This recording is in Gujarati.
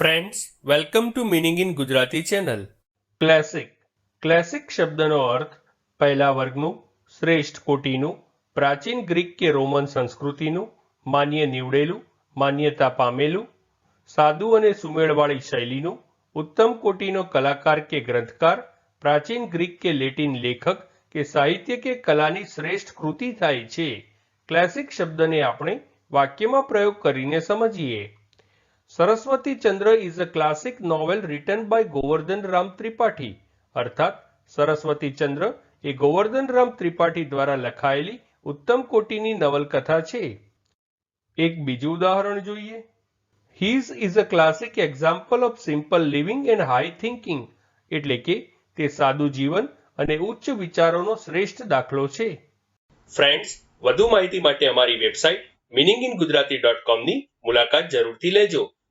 Friends welcome to meaning in Gujarati channel classic classic શબ્દનો અર્થ પહેલા વર્ગનું, શ્રેષ્ઠ કોટીનું, પ્રાચીન ગ્રીક કે રોમન સંસ્કૃતિનું, માન્ય નીવડેલું, માન્યતા પામેલું સાદુ અને સુમેળવાળી શૈલીનું, ઉત્તમ કોટીનો કલાકાર કે ગ્રંથકાર, પ્રાચીન ગ્રીક કે લેટિન લેખક કે સાહિત્ય કે કલાની શ્રેષ્ઠ કૃતિ થાય છે. ક્લાસિક શબ્દને આપણે વાક્યમાં પ્રયોગ કરીને સમજીએ. Saraswati Chandra is a classic novel written by Govardhan Ram Tripathi અર્થાત, સરસ્વતી ચંદ્ર એ ગોવર્ધન રામ ત્રિપાઠી દ્વારા લખાયેલી ઉત્તમ કોટીની નવલકથા છે. એક બીજું ઉદાહરણ જોઈએ. His is a classic example of simple living and high thinking એટલે કે તે સાદું જીવન અને ઉચ્ચ વિચારોનો શ્રેષ્ઠ દાખલો છે. ફ્રેન્ડ્સ વધુ માહિતી માટે અમારી website meaning in Gujarati dot કોમની મુલાકાત જરૂરથી લેજો.